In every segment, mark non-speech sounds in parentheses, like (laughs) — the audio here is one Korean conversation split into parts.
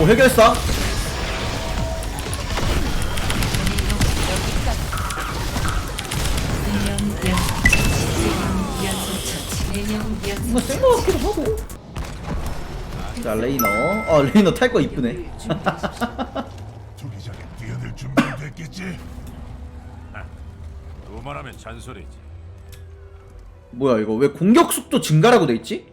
오 해결했어 이거 센거 같기도 하고 자 레이너 어 레이너 탈 거 이쁘네 투기장에 뛰어들 준비는 됐겠지? 두말하면 잔소리지. 뭐야 이거 왜 공격 속도 증가라고 돼 있지?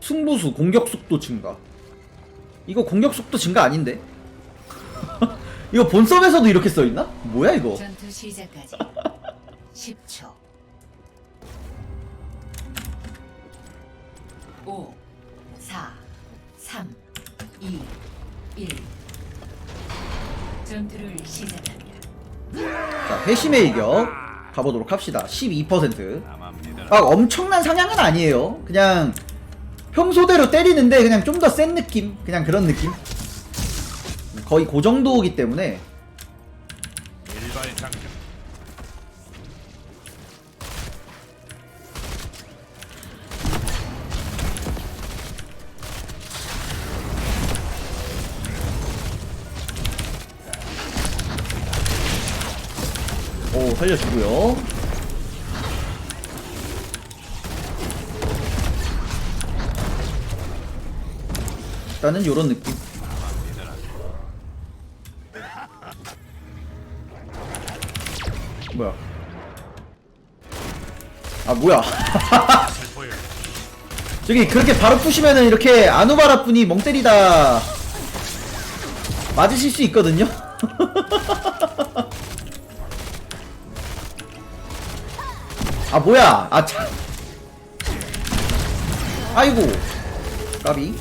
승부수 공격 속도 증가 이거 공격 속도 증가 아닌데? (laughs) 이거 본섭에서도 이렇게 써 있나? 뭐야 이거? 전투 시작까지 10초 5 4 3 2 1 전투를 시작합니다. 자 회심의 이격 가보도록 합시다. 12% 나만 믿어라. 아 엄청난 상향은 아니에요. 그냥 평소대로 때리는데 그냥 좀 더 센 느낌? 그냥 그런 느낌? 거의 그 정도이기 때문에 살려주고요. 일단은 요런 느낌. 뭐야? 아 뭐야. (laughs) 저기 그렇게 바로 푸시면은 이렇게 아누바라 분이 멍 때리다 맞으실 수 있거든요 (laughs) 아 뭐야? 아 참. 아이고. 까비.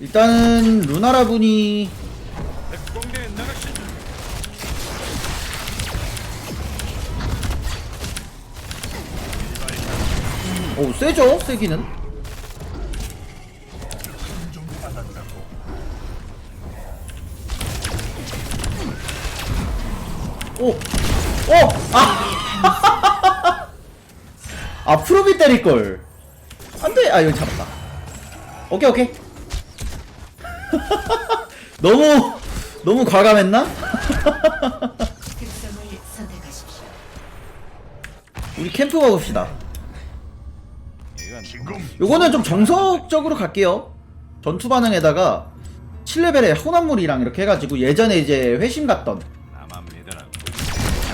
일단은 루나라 분이 오 세죠 세기는 오! 오! 아! (laughs) 아 프로비 때릴걸 안돼 아 여기 잡았다 오케이 오케이 (laughs) 너무 너무 과감했나? (laughs) 우리 캠프 가봅시다 요거는 좀 정석적으로 갈게요. 전투 반응에다가 7레벨의 혼합물이랑 이렇게 해가지고 예전에 이제 회심 갔던.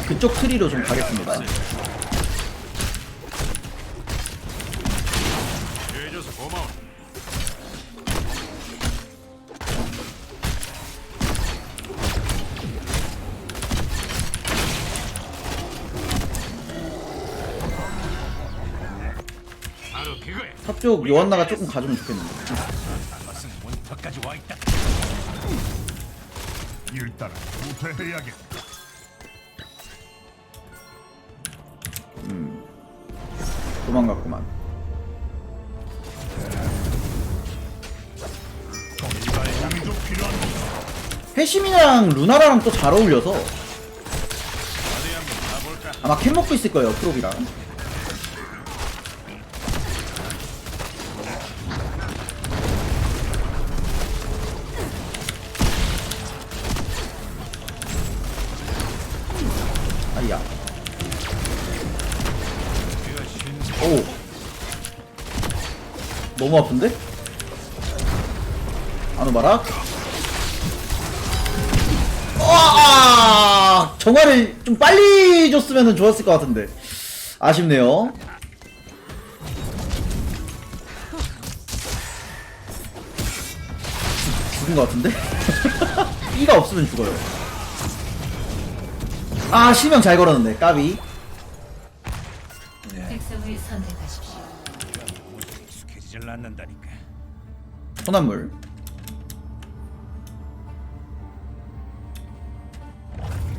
그쪽 트리로 좀 가겠습니다. 쪽 요한나가 조금 가주면 좋겠는데. 일단은 후퇴해야겠다. 도망갔구만. 공도 필요한 회심이랑 루나라랑 또 잘 어울려서? 아마 캠 먹고 있을 거예요, 프로비랑. 오. 너무 아픈데? 아노바라? 아! 정화를 좀 빨리 줬으면 좋았을 것 같은데. 아쉽네요. 죽은 것 같은데? (laughs) E가 없으면 죽어요. 아, 실명 잘 걸었는데, 까비. 선택하십시오. 는다니까 소나물.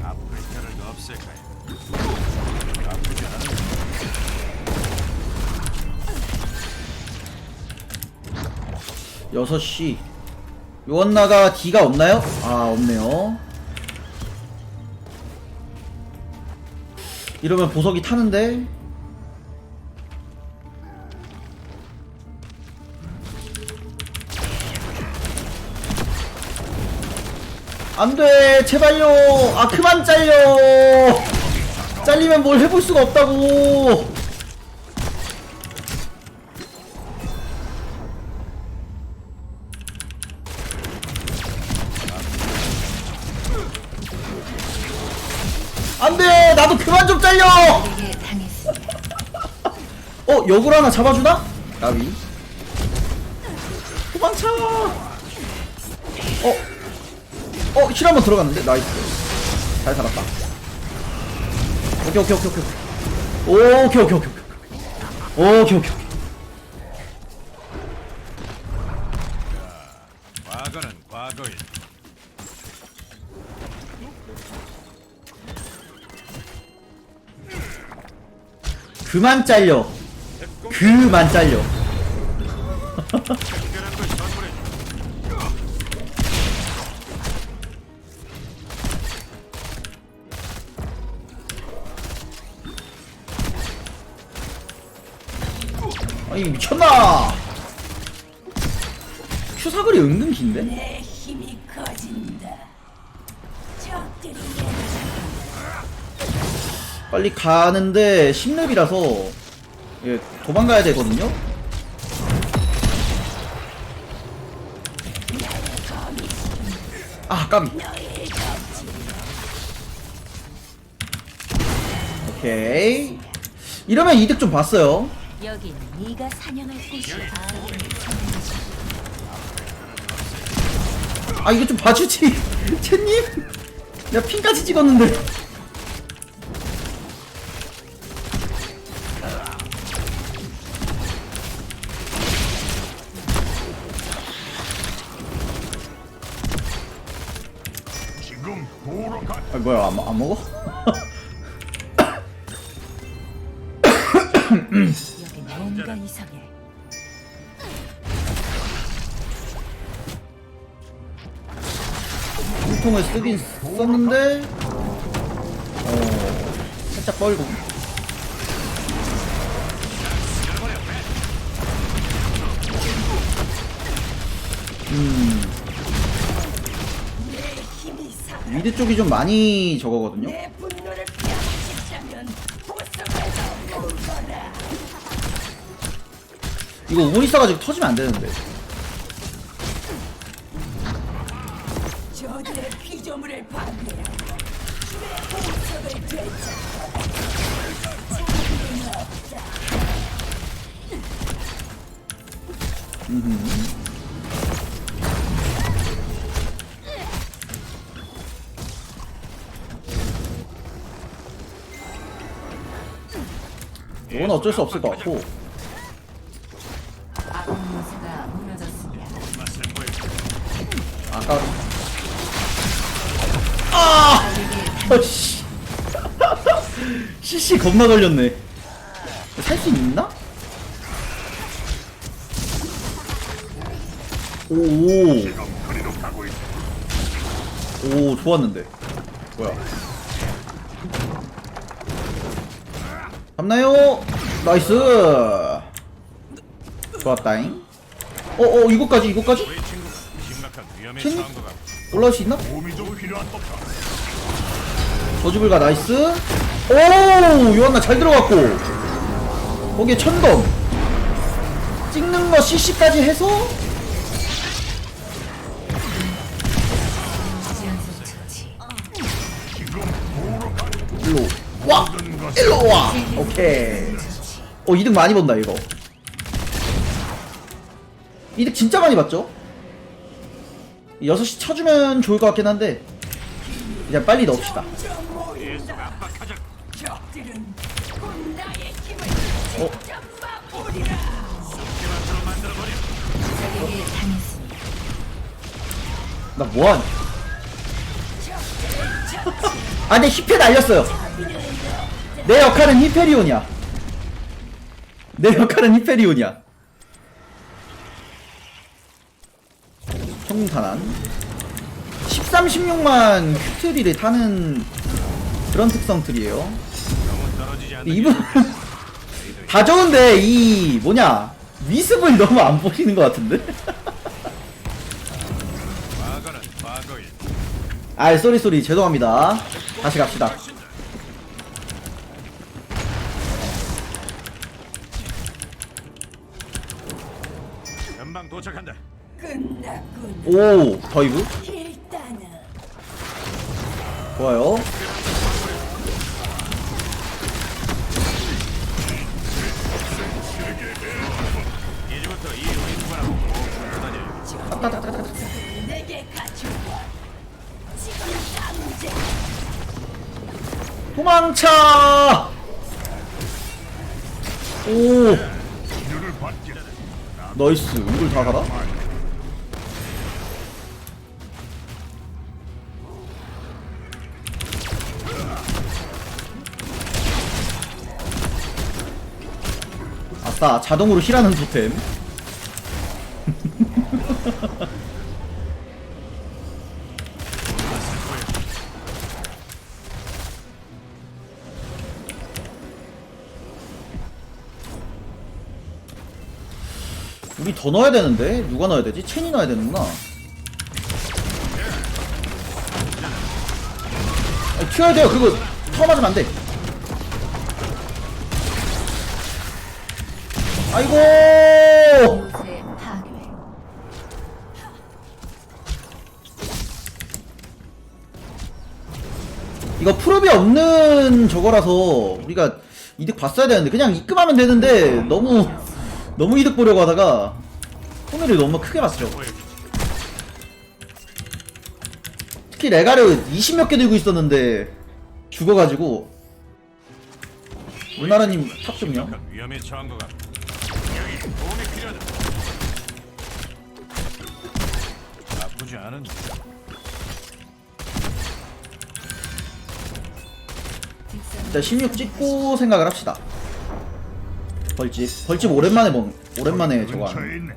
아플 혀를 없앨까요? 6시 요원나가 D가 없나요? 아 없네요 이러면 보석이 타는데 안돼 제발요 아 그만 잘려 잘리면 뭘 해볼 수가 없다고 안돼 나도 그만 좀 잘려. 어 역을 하나 잡아주나? 나위 도망쳐 어? 어, 힐 한번 들어갔는데? 나이스. 잘 살았다. 오케이, 오케이, 오케이, 오케이. 오케이, 오케이, 오케이, 오케이. 오케이, 오케이. 과거는 과거일. 그만 잘려. 그만 잘려. (laughs) 아니, 미쳤나? 큐 사거리 은근 긴데? 빨리 가는데 10렙이라서 예, 도망가야 되거든요? 아, 까비. 오케이. 이러면 이득 좀 봤어요. 여긴 네가 사냥할 곳이야. 아, 이거 좀 봐주지. (laughs) 챗님? 내가 핀까지 찍었는데. 지금 보러 가. 아, 뭐야, 안, 안 먹어? (laughs) 이상해. 통을 쓰긴 썼는데 어 살짝 뻘고. 음. 미드 쪽이 좀 많이 저거거든요 이거 우물 있어가지고 터지면 안 되는데 되찾아. 이건 어쩔 수 없을 것 같고 아까 아! 어씨 (laughs) CC 겁나 걸렸네 살 수 있나? 오오. 오 좋았는데 뭐야 잡나요? 나이스 좋았다잉 어 어 이거까지 이거까지? 같고. 올라올 수 있나? 저주불가 나이스 오 요한나 잘 들어갔고 거기에 천검 찍는 거 CC까지 해서. 일로 와 일로 와 오케이. 어 이득 많이 본다 이거 이득 진짜 많이 봤죠? 6시 쳐주면 좋을 것 같긴 한데 그냥 빨리 넣읍시다 어? 나 뭐하니? 아 근데 히페 날렸어요 내 역할은 히페리온이야 내 역할은 히페리온이야 뚱뚱탄한 13, 16만 큐트리를 타는 그런 특성 틀이에요 이분 (laughs) 다 좋은데 이 뭐냐 위습을 (laughs) 너무 안 보시는 것 같은데? (laughs) 아 쏘리 쏘리 죄송합니다 다시 갑시다 도착한다. 끝났군. 오 더이브 일단은 좋아요 이제부터 이 웨이브라고 불러다녀. 내게 갖추고 지금 당장 도망쳐 오. 나이스 이걸 다 가라? 아싸 자동으로 힐하는 토템. (laughs) 우리 더 넣어야 되는데? 누가 넣어야 되지? 첸이 넣어야 되는구나. 튀어야 돼요. 그거 터 맞으면 안돼 아이고. 이거 풀업이 없는 저거라서 우리가 이득 봤어야 되는데 그냥 입금하면 되는데 너무 너무 이득 보려고 하다가 손해를 너무 크게 봤죠 특히 레가를 20몇 개 들고 있었는데 죽어가지고 우리나라님 탑 좀요 심각한 위험에 처한 것 같고. 도움이 필요하다. 나쁘지 않은데. 일단 16 찍고 생각을 합시다 벌집 벌집 오랜만에 먹 오랜만에 저거 근처에 하는 있네.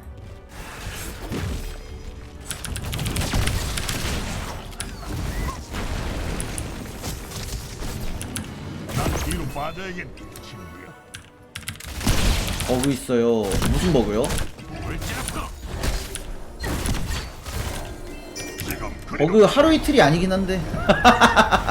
난 뒤로 빠져야겠네, 친구야. 버그 있어요 무슨 버그요? 버그 하루 이틀이 아니긴 한데 (laughs)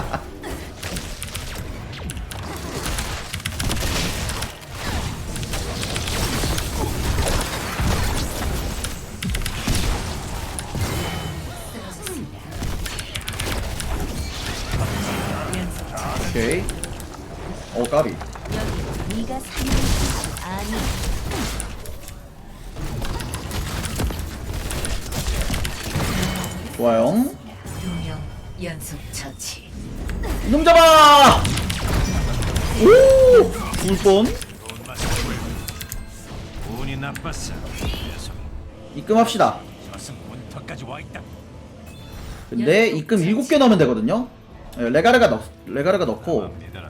이놈 잡아 오 죽을 뻔 돈만 보여. 운이 나빴어. 녀석. 입금합시다 저승 문턱까지 와 있다. 근데 입금 7개 넣으면 되거든요 예, 레가르가 넣 레가르가 넣고 믿어라.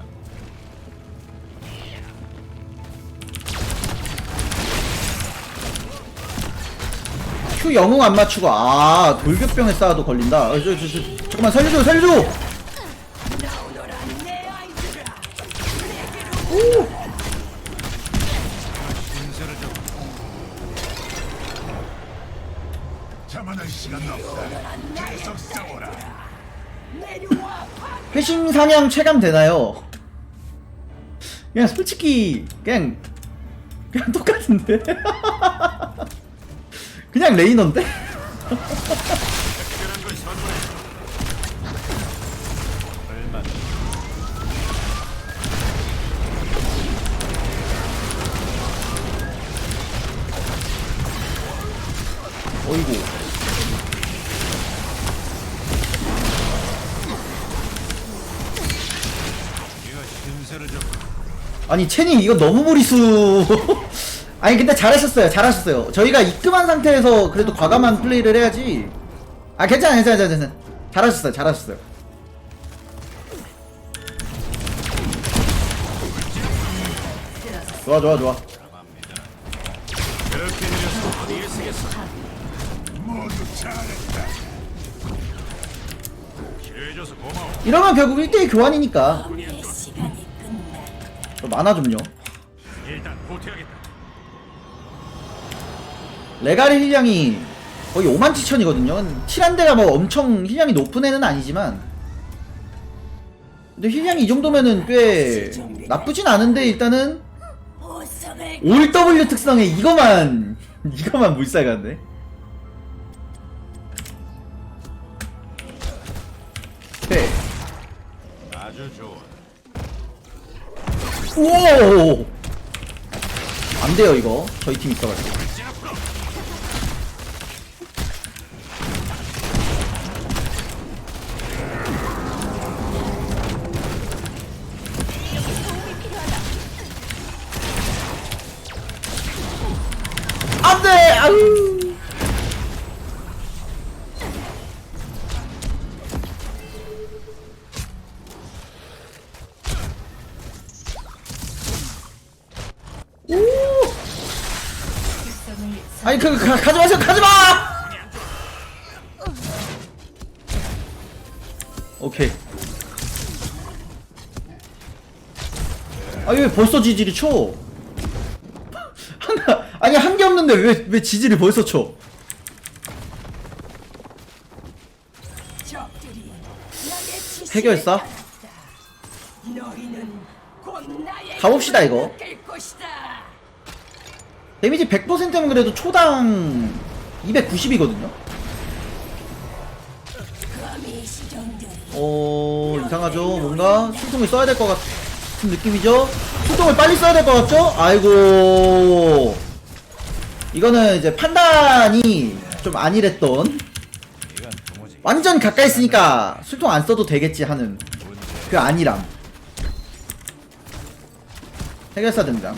Q 영웅 안 맞추고 아 돌격병에 쌓아도 걸린다 어, 저, 저, 저, 잠깐만 살려줘 살려줘 회심 상향 체감 되나요? 그냥 솔직히 그냥 그냥 똑같은데 (laughs) 그냥 레이너인데? (laughs) 아니 채님 이거 너무 무리수. (laughs) 아니 근데 잘하셨어요. 잘하셨어요. 저희가 입금한 상태에서 그래도 과감한 플레이를 해야지. 아 괜찮아 괜찮아 괜찮아 잘하셨어요 잘하셨어요. 좋아 좋아 좋아. 이러면 결국 1대1 교환이니까 저 만화 좀요. 일단 보태야겠다. 레가리 힐량이 거의 5만 7천이거든요. 티란데가 뭐 엄청 힐량이 높은 애는 아니지만. 근데 힐량이 이 정도면은 꽤 나쁘진 않은데 일단은 올 W 특성에 이거만 (laughs) 이거만 물살 같네 오! 안 돼요 이거. 저희 팀 있어가지고. 안 돼! 아유 그 가, 가지 마세요 가지 마 오케이. 아니 왜 벌써 지지를 쳐? 하나 아니 한게 없는데 왜왜 지지를 벌써 쳐? 해결사? 가봅시다 이거 데미지 100%면 그래도 초당 290이거든요? 어 이상하죠? 뭔가 술통을 써야 될 것 같은 느낌이죠? 술통을 빨리 써야 될 것 같죠? 아이고. 이거는 이제 판단이 좀 아니랬던 완전 가까이 있으니까 술통 안 써도 되겠지 하는 그 아니람 해결사 등장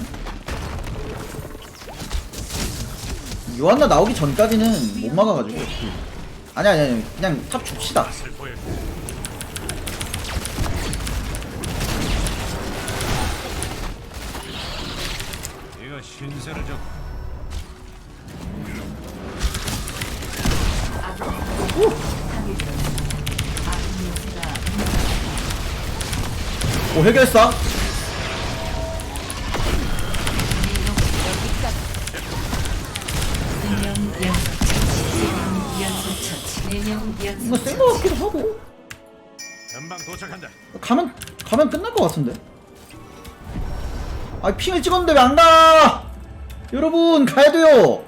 요한나 나오기 전까지는 못 막아가지고. 아니 아니 아니. 그냥 탑 줍시다. 신세를 졌. 오 해결사 두 명 연속 처치, 세명 연속 처치, 네명 이거 연속 센거 같기도 하고 금방 도착한다. 가면 가면 끝날 것 같은데 아 핑을 찍었는데 왜 안 가? 여러분 가야 돼요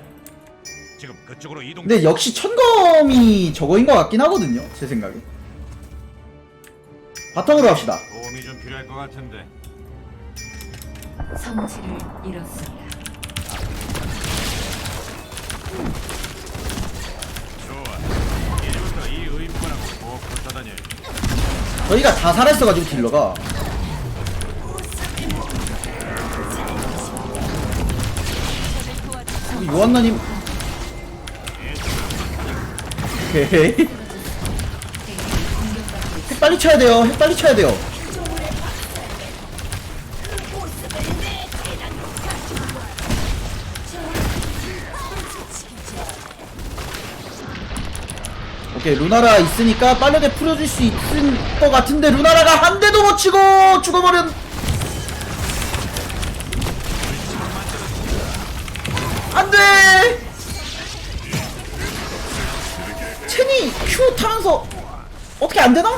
지금 그쪽으로 이동. 근데 역시 천검이 저거인 것 같긴 하거든요 제 생각에 바탕으로 합시다 도움이 좀 필요할 것 같은데. 성질을 잃었습니다. 저희가 다 살았어가지고 딜러가. 요한나님. 오케이. 핵 빨리 쳐야 돼요. 핵 빨리 쳐야 돼요 오케이 루나라 있으니까 빠르게 풀어줄 수 있을 것 같은데 루나라가 한 대도 못 치고 죽어버린. 안돼! 체니 큐 타면서 어떻게 안 되나?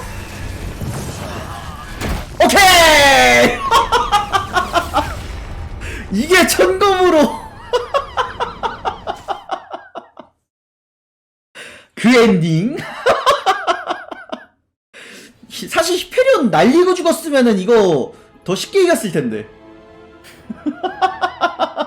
오케이! (laughs) 이게 천검으로 그 엔딩 (laughs) 사실 히페리온 날리고 죽었으면은 이거 더 쉽게 이겼을 텐데 (laughs)